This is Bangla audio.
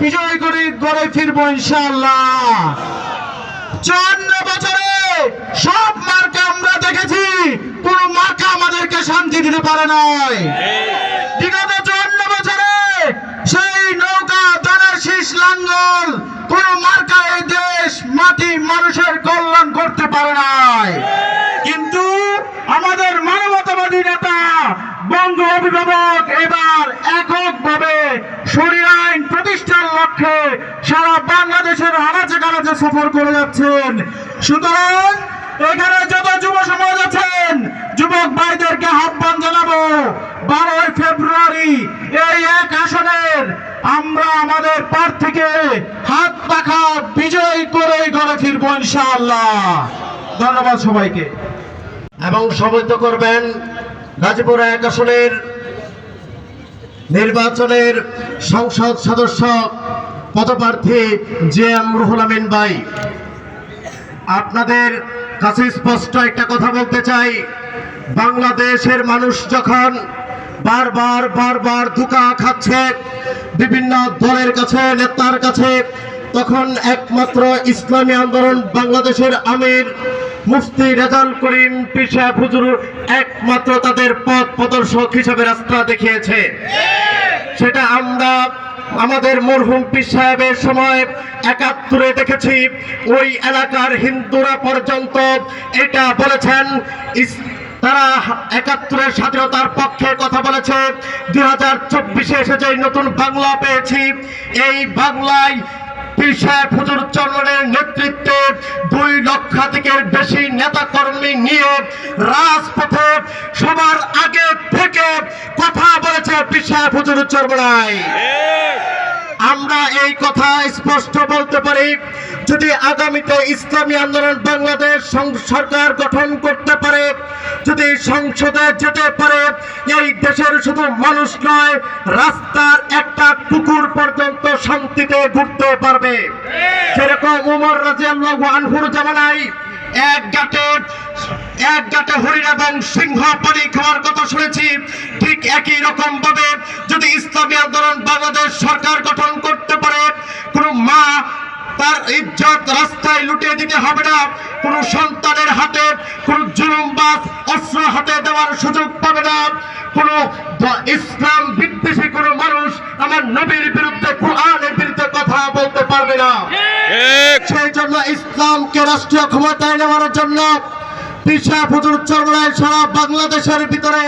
বিজয় করে গড়ে ফিরবো ইনশাআল্লাহ। চুয়ান্ন বছরে সব মার্কা আমরা দেখেছি, কোন মার্কা আমাদেরকে শান্তি দিতে পারে নাই। বিগত চুয়ান্ন বছরে সেই নৌকা শীষ লাঙ্গল, কোন মার্কা এই দেশ মাটি মানুষের কল্যাণ করতে পারে নাই। কিন্তু আমাদের মানবতাবাদী নেতা, বঙ্গ অভিভাবক এবার এককভাবে আইন প্রতিষ্ঠার লক্ষ্যে সারা বাংলাদেশের আনাচে কানাচে সফর করে যাচ্ছেন। সুতরাং এখানে যত যুব সমাজ আছেন, যুবক ভাইদেরকে আহ্বান জানাব, বারোই ফেব্রুয়ারি এই এক আসনের আমরা আমাদের প্রার্থীকে হাত পাখা বিজয় করে ঘরে ফিরবো ইনশাআল্লাহ। ধন্যবাদ সবাইকে। এবং সমবেত করবেন গাজীপুর এক আসনের নির্বাচনের সংসদ সদস্য পদপ্রার্থী জে এম রুহুল আমিন ভাই, আপনাদের কাছে স্পষ্ট একটা কথা বলতে চাই। বাংলাদেশের মানুষ যখন বারবার বারবার ধোকা খাচ্ছে বিভিন্ন দলের কাছে, নেতার কাছে, তখন একমাত্র ইসলামী আন্দোলন বাংলাদেশের আমির মুফতি রেজাল করিম পিসা হুজুর একমাত্র তাদের পথ প্রদর্শক হিসাবে রাস্তা দেখিয়েছে। সেটা আমরা আমাদের মরহুম পীর সাহেবের সময় একাত্তরে দেখেছি। ওই এলাকার হিন্দুরা পর্যন্ত এটা বলেছেন। তারা একাত্তরের স্বাধীনতার পক্ষে কথা বলেছে। দুই হাজার চব্বিশে এসে যে নতুন বাংলা পেয়েছি, এই বাংলায় পীর সাহেব হুজুর চরণের নেতৃত্বে দুই লক্ষাধিকের বেশি নেতা কর্মী নিয়ে রাজপথে সবার সাহেব হুজুর চরমনায় আমরা এই কথা স্পষ্ট বলতে পারি, যদি আগামীতে ইসলামী আন্দোলন বাংলাদেশ সরকার গঠন করতে পারে, যদি সংসদে যেতে পারে, এই দেশের শুধু মানুষ নয়, রাস্তার একটা কুকুর পর্যন্ত শান্তিতে ঘুরতে পারবে। যেরকম উমর রাজি আল্লাহ আনহুর জামানায় এক গাটে এক গাটে হরিণ এবং সিংহ পানি খাওয়ার কথা শুনেছি। ঠিক একই রকম ভাবে যদি ইসলামী আন্দোলন বাংলাদেশ সরকার গঠন করতে পারে কোন মা তার ইজ্জত রাস্তায় লুটিয়ে দিতে হবে না। কোন সন্তানের হাতে কোন জুলুমবাজ অস্ত্র হাতে দেওয়ার সুযোগ পাবে না। কোন ইসলাম বিদ্বেষী কোন মানুষ আমার নবীর বিরুদ্ধে কোরআনের বিরুদ্ধে কথা বলতে পারবে না। সেই জন্য ইসলামকে রাষ্ট্রীয় ক্ষমতায় নেওয়ার জন্য পিসা প্রচুর উচ্চ সারা বাংলাদেশের ভিতরে